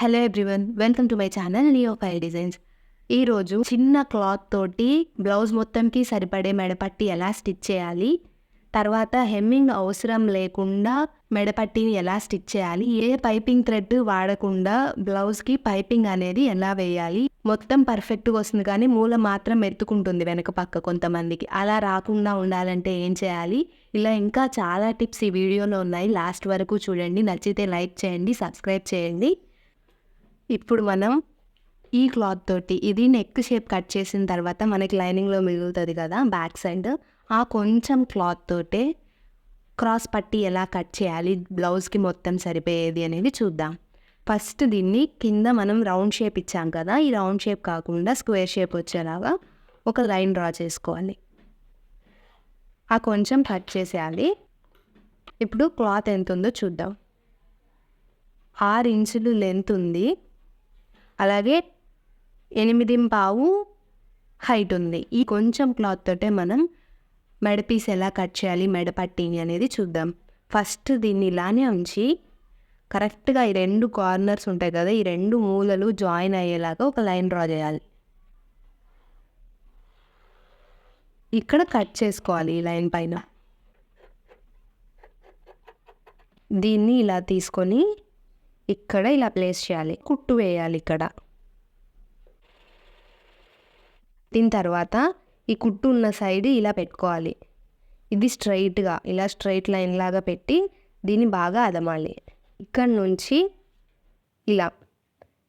Hello everyone welcome to my channel neo file designs ఈరోజు చిన్న cloth తోటి blouse మొత్తంకి సరిపడే మెడపట్టి ఎలా స్టిచ్ చేయాలి? తర్వాత హెమ్మింగ్ అవసరం లేకుండా మెడపట్టిని ఎలా స్టిచ్ చేయాలి? ఏ పైపింగ్ థ్రెడ్ వాడకుండా బ్లౌజ్కి పైపింగ్ అనేది ఎలా వేయాలి? మొత్తం పర్ఫెక్ట్గా వస్తుంది కానీ మూల మాత్రం ఎత్తుకుంటుంది వెనక పక్క కొంతమందికి. అలా రాకుండా ఉండాలంటే ఏం చేయాలి? ఇలా ఇంకా చాలా టిప్స్ ఈ వీడియోలో ఉన్నాయి. లాస్ట్ వరకు చూడండి. నచ్చితే లైక్ చేయండి సబ్స్క్రైబ్ చేయండి. ఇప్పుడు మనం ఈ క్లాత్ తోటి ఇది నెక్ షేప్ కట్ చేసిన తర్వాత మనకి లైనింగ్లో మిగులుతుంది కదా బ్యాక్ సైడ్ ఆ కొంచెం క్లాత్ తోటే క్రాస్ పట్టి ఎలా కట్ చేయాలి బ్లౌజ్కి మొత్తం సరిపోయేది అనేది చూద్దాం. ఫస్ట్ దీన్ని కింద మనం రౌండ్ షేప్ ఇచ్చాం కదా ఈ రౌండ్ షేప్ కాకుండా స్క్వేర్ షేప్ వచ్చేలాగా ఒక లైన్ డ్రా చేసుకోవాలి. ఆ కొంచెం కట్ చేసేయాలి. ఇప్పుడు క్లాత్ ఎంత ఉందో చూద్దాం. ఆరు ఇంచులు లెంత్ ఉంది. అలాగే ఎనిమిది పావు హైట్ ఉంది. ఈ కొంచెం క్లాత్ తోటే మనం మెడ పీస్ ఎలా కట్ చేయాలి మెడ పట్టిని అనేది చూద్దాం. ఫస్ట్ దీన్ని ఇలానే ఉంచి కరెక్ట్గా ఈ రెండు కార్నర్స్ ఉంటాయి కదా ఈ రెండు మూలలు జాయిన్ అయ్యేలాగా ఒక లైన్ డ్రా చేయాలి. ఇక్కడ కట్ చేసుకోవాలి ఈ లైన్ పైన. దీన్ని ఇలా తీసుకొని ఇక్కడ ఇలా ప్లేస్ చేయాలి. కుట్టు వేయాలి ఇక్కడ. దీని తర్వాత ఈ కుట్టు ఉన్న సైడ్ ఇలా పెట్టుకోవాలి. ఇది స్ట్రైట్గా ఇలా స్ట్రైట్ లైన్ లాగా పెట్టి దీన్ని బాగా అదమాలి. ఇక్కడ నుంచి ఇలా.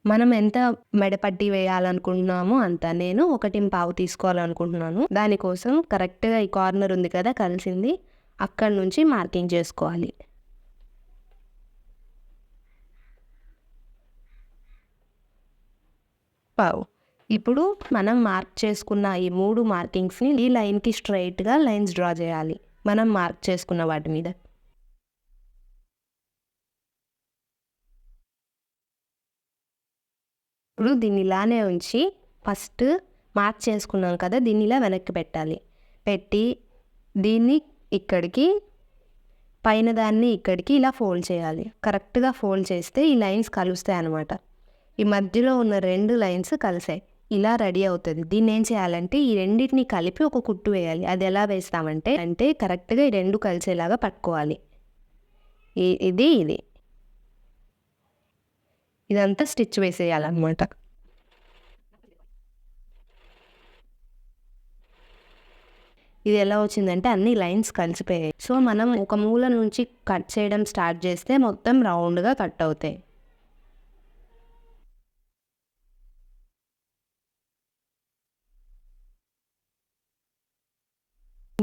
మనం ఎంత మెడపట్టి వేయాలనుకుంటున్నామో అంత. నేను ఒకటి పావు తీసుకోవాలనుకుంటున్నాను. దానికోసం కరెక్ట్గా ఈ కార్నర్ ఉంది కదా కలిసింది. అక్కడ నుంచి మార్కింగ్ చేసుకోవాలి. పావు ఇప్పుడు మనం మార్క్ చేసుకున్న ఈ మూడు మార్కింగ్స్ని ఈ లైన్కి స్ట్రైట్గా లైన్స్ డ్రా చేయాలి. మనం మార్క్ చేసుకున్న వాటి మీద. ఇప్పుడు దీన్ని ఇలానే ఉంచి ఫస్ట్ మార్క్ చేసుకున్నాం కదా దీన్ని ఇలా వెనక్కి పెట్టాలి. పెట్టి దీన్ని ఇక్కడికి పైన దాన్ని ఇక్కడికి ఇలా ఫోల్డ్ చేయాలి. కరెక్ట్గా ఫోల్డ్ చేస్తే ఈ లైన్స్ కలుస్తాయి అన్నమాట ఈ మధ్యలో ఉన్న రెండు లైన్స్ కలిసాయి. ఇలా రెడీ అవుతుంది. దీన్ని ఏం చేయాలంటే ఈ రెండింటిని కలిపి ఒక కుట్టు వేయాలి. అది ఎలా వేస్తామంటే అంటే కరెక్ట్గా ఈ రెండు కలిసేలాగా పట్టుకోవాలి. ఇది ఇది. ఇదంతా స్టిచ్ వేసేయాలన్నమాట. ఇది ఎలా వచ్చిందంటే అన్ని లైన్స్ కలిసిపోయాయి. సో మనం ఒక మూల నుంచి కట్ చేయడం స్టార్ట్ చేస్తే మొత్తం రౌండ్గా కట్ అవుతాయి.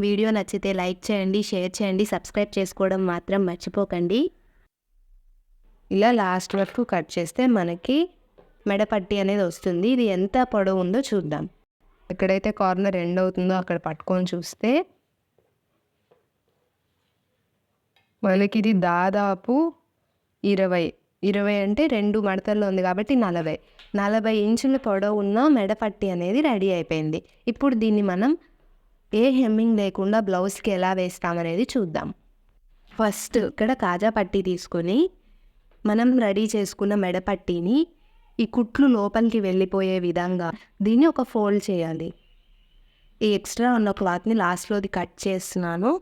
వీడియో నచ్చితే లైక్ చేయండి షేర్ చేయండి సబ్స్క్రైబ్ చేసుకోవడం మాత్రం మర్చిపోకండి. ఇలా లాస్ట్ వరకు కట్ చేస్తే మనకి మెడపట్టి అనేది వస్తుంది. ఇది ఎంత పొడవు ఉందో చూద్దాం. ఎక్కడైతే కార్నర్ ఎండ్ అవుతుందో అక్కడ పట్టుకొని చూస్తే మనకి ఇది దాదాపు ఇరవై. ఇరవై అంటే రెండు మడతల్లో ఉంది కాబట్టి నలభై. నలభై ఇంచుల పొడవు ఉన్న మెడపట్టి అనేది రెడీ అయిపోయింది. ఇప్పుడు దీన్ని మనం ఏ హెమ్మింగ్ లేకుండా బ్లౌజ్కి ఎలా వేస్తామనేది చూద్దాం. ఫస్ట్ ఇక్కడ కాజా పట్టి తీసుకొని మనం రెడీ చేసుకున్న మెడపట్టిని ఈ కుట్లు లోపలికి వెళ్ళిపోయే విధంగా దీన్ని ఒక ఫోల్డ్ చేయాలి. ఈ ఎక్స్ట్రా ఉన్న క్లాత్ని లాస్ట్లోది కట్ చేస్తున్నాను.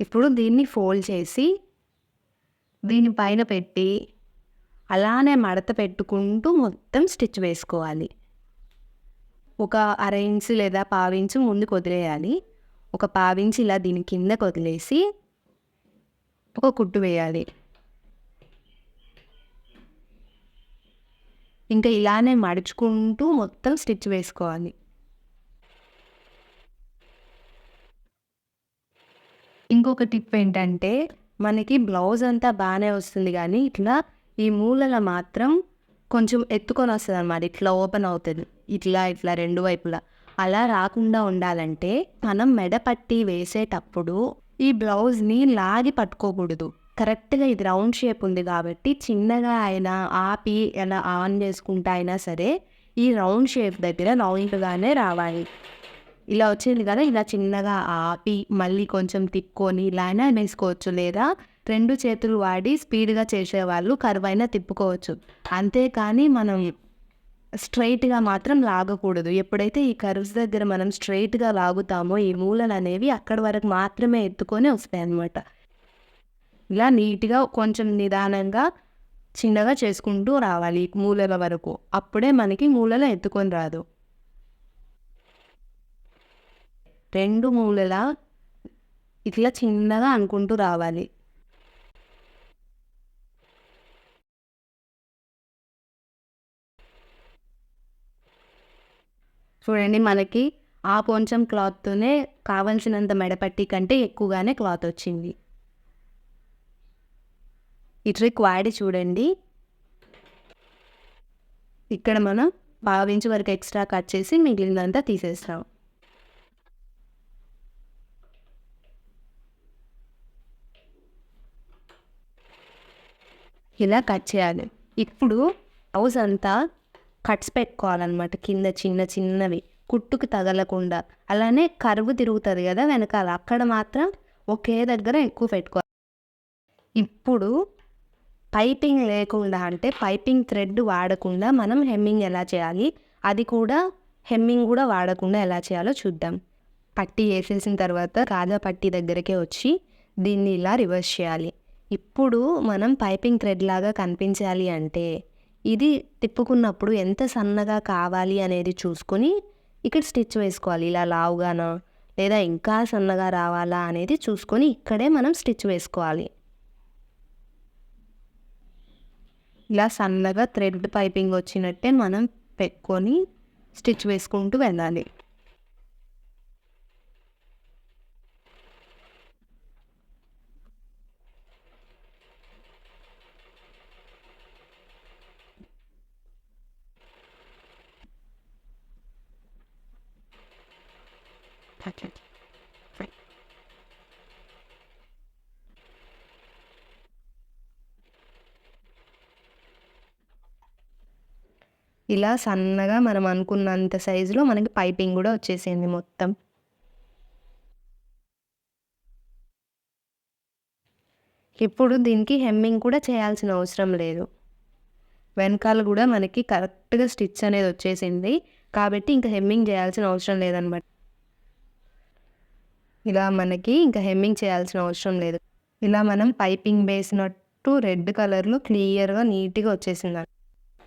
ఇప్పుడు దీన్ని ఫోల్డ్ చేసి దీని పైన పెట్టి అలానే మడత పెట్టుకుంటూ మొత్తం స్టిచ్ వేసుకోవాలి. ఒక అర ఇంచు లేదా పావించు ముందుకు వదిలేయాలి ఒక పావించి ఇలా దీని కిందకు వదిలేసి ఒక కుట్టు వేయాలి. ఇంకా ఇలానే మడుచుకుంటూ మొత్తం స్టిచ్ వేసుకోవాలి. ఇంకొక టిప్ ఏంటంటే మనకి బ్లౌజ్ అంతా బాగానే వస్తుంది కానీ ఇట్లా ఈ మూలల మాత్రం కొంచెం ఎత్తుకొని వస్తుంది అనమాట ఇట్లా ఓపెన్ అవుతుంది. ఇట్లా ఇట్లా రెండు వైపులా. అలా రాకుండా ఉండాలంటే మనం మెడ పట్టి వేసేటప్పుడు ఈ బ్లౌజ్ని లాగి పట్టుకోకూడదు. కరెక్ట్గా ఇది రౌండ్ షేప్ ఉంది కాబట్టి చిన్నగా అయినా ఆపి ఎలా ఆన్ చేసుకుంటా అయినా సరే ఈ రౌండ్ షేప్ దగ్గర రౌండ్గానే రావాలి. ఇలా వచ్చింది కదా ఇలా చిన్నగా ఆపి మళ్ళీ కొంచెం తిక్కొని ఇలా అయినా వేసుకోవచ్చు లేదా రెండు చేతులు వాడి స్పీడ్గా చేసేవాళ్ళు కరువైనా తిప్పుకోవచ్చు. అంతేకాని మనం స్ట్రైట్గా మాత్రం లాగకూడదు. ఎప్పుడైతే ఈ కర్వ్స్ దగ్గర మనం స్ట్రైట్గా లాగుతామో ఈ మూలలు అనేవి అక్కడి వరకు మాత్రమే ఎత్తుకొని వస్తాయి అన్నమాట ఇలా నీట్గా కొంచెం నిదానంగా చిన్నగా చేసుకుంటూ రావాలి మూలల వరకు. అప్పుడే మనకి మూలలు ఎత్తుకొని రాదు. రెండు మూలల ఇట్లా చిన్నగా అనుకుంటూ రావాలి. చూడండి మనకి ఆ కొంచెం క్లాత్తోనే కావలసినంత మెడపట్టి కంటే ఎక్కువగానే క్లాత్ వచ్చింది. ఈ ట్రిక్ వాడి చూడండి. ఇక్కడ మనం భావించి వరకు ఎక్స్ట్రా కట్ చేసి మిగిలినంతా తీసేస్తాం. ఇలా కట్ చేయాలి. ఇప్పుడు హౌస్ అంతా కట్స్ పెట్టుకోవాలన్నమాట. కింద చిన్న చిన్నవి. కుట్టుకు తగలకుండా. అలానే కరువు తిరుగుతుంది కదా వెనకాల. అక్కడ మాత్రం ఒకే దగ్గర ఎక్కువ పెట్టుకోవాలి ఇప్పుడు పైపింగ్ లేకుండా అంటే పైపింగ్ థ్రెడ్ వాడకుండా మనం హెమ్మింగ్ ఎలా చేయాలి? అది కూడా హెమ్మింగ్ కూడా వాడకుండా ఎలా చేయాలో చూద్దాం. పట్టి వేసేసిన తర్వాత కాజా పట్టి దగ్గరకే వచ్చి దీన్ని ఇలా రివర్స్ చేయాలి. ఇప్పుడు మనం పైపింగ్ థ్రెడ్ లాగా కనిపించాలి అంటే ఇది తిప్పుకున్నప్పుడు ఎంత సన్నగా కావాలి అనేది చూసుకొని ఇక్కడ స్టిచ్ వేసుకోవాలి. ఇలా లావుగానా లేదా ఇంకా సన్నగా రావాలా అనేది చూసుకొని ఇక్కడే మనం స్టిచ్ వేసుకోవాలి. ఇలా సన్నగా థ్రెడ్ పైపింగ్ వచ్చినట్టే మనం పెట్టుకొని స్టిచ్ వేసుకుంటూ వెళ్ళాలి. ఇలా సన్నగా మనం అనుకున్నంత సైజులో మనకి పైపింగ్ కూడా వచ్చేసింది మొత్తం. ఇప్పుడు దీనికి హెమ్మింగ్ కూడా చేయాల్సిన అవసరం లేదు. వెనకాల కూడా మనకి కరెక్ట్గా స్టిచ్ అనేది వచ్చేసింది. కాబట్టి ఇంకా హెమ్మింగ్ చేయాల్సిన అవసరం లేదనమాట. ఇలా మనకి ఇంకా హెమ్మింగ్ చేయాల్సిన అవసరం లేదు. ఇలా మనం పైపింగ్ వేసినట్టు రెడ్ కలర్లో క్లియర్గా నీట్గా వచ్చేసింది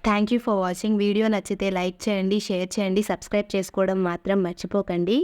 thank you for watching. Video నచ్చితే లైక్ చేయండి షేర్ చేయండి సబ్స్క్రైబ్ చేసుకోవడం మాత్రం మర్చిపోకండి.